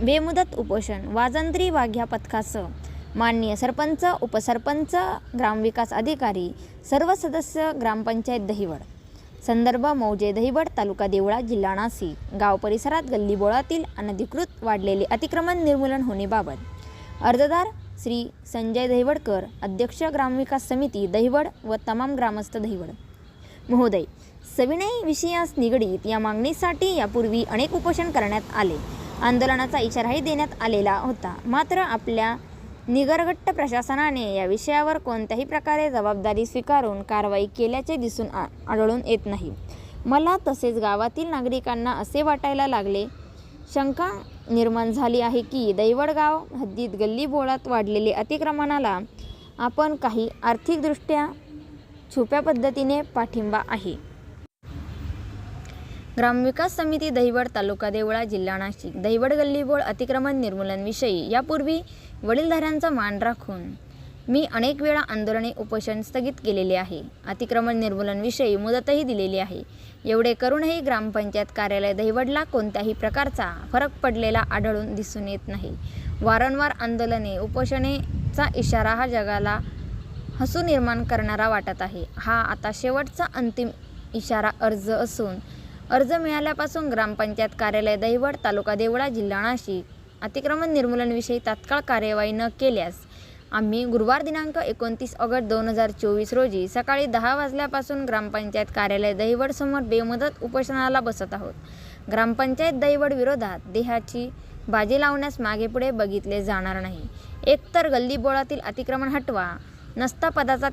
बेमुदत उपोषण वाजंत्री वाघ्या पथकासह माननीय सरपंच उपसरपंच ग्रामविकास अधिकारी सर्व सदस्य ग्रामपंचायत दहिवड. संदर्भ मौजे दहिवड तालुका देवळा जिल्हा नासी गाव परिसरात गल्लीबोळातील अनधिकृत वाढलेले अतिक्रमण निर्मूलन होण्याबाबत. अर्जदार श्री संजय दहिवडकर अध्यक्ष ग्रामविकास समिती दहिवड व तमाम ग्रामस्थ दहिवड. महोदय सविनय विषयास निगडीत या मागणीसाठी यापूर्वी अनेक उपोषण करण्यात आले. आंदोलनाचा इशाराही देण्यात आलेला होता. मात्र आपल्या निगरगट्ट प्रशासनाने या विषयावर कोणत्याही प्रकारे जबाबदारी स्वीकारून कारवाई केल्याचे दिसून आ आढळून येत नाही. मला तसेच गावातील नागरिकांना असे वाटायला लागले शंका निर्माण झाली आहे की दैवडगाव हद्दीत गल्लीबोळात वाढलेले अतिक्रमणाला आपण काही आर्थिकदृष्ट्या छुप्या पद्धतीने पाठिंबा आहे. ग्रामविकास समिती दहिवड तालुका देवळा जिल्हा नाशिक. दहिवड गल्लीबोळ अतिक्रमण निर्मूलनविषयी यापूर्वी वडीलधाऱ्यांचा मान राखून मी अनेक वेळा आंदोलने उपोषण स्थगित केलेले आहे. अतिक्रमण निर्मूलनविषयी मुदतही दिलेली आहे. एवढे करूनही ग्रामपंचायत कार्यालय दहिवडला कोणत्याही प्रकारचा फरक पडलेला आढळून दिसून येत नाही. वारंवार आंदोलने उपोषणेचा इशारा हा जगाला हसू निर्माण करणारा वाटत आहे. हा आता शेवटचा अंतिम इशारा अर्ज असून अर्ज मिळाल्यापासून ग्रामपंचायत कार्यालय दहिवड तालुका देवळा जिल्हा नाशिक. अतिक्रमण निर्मूलनविषयी तात्काळ कार्यवाही न केल्यास आम्ही गुरुवार दिनांक एकोणतीस ऑगस्ट दोन हजार चोवीस रोजी सकाळी दहा वाजल्यापासून ग्रामपंचायत कार्यालय दहिवडसमोर बेमुदत उपोषणाला बसत आहोत. ग्रामपंचायत दहिवड विरोधात देहाची बाजी लावण्यास मागेपुढे बघितले जाणार नाही. एकतर गल्लीबोळातील अतिक्रमण हटवा नसता पदाचा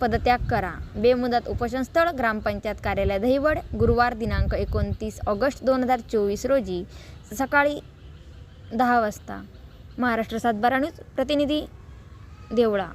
पदत्याग करा. बेमुदत उपोषणस्थळ ग्रामपंचायत कार्यालय दहिवड गुरुवार दिनांक एकोणतीस ऑगस्ट दोन हजार चोवीस रोजी सकाळी दहा वाजता. महाराष्ट्र सातबारा न्यूज प्रतिनिधी देवळा.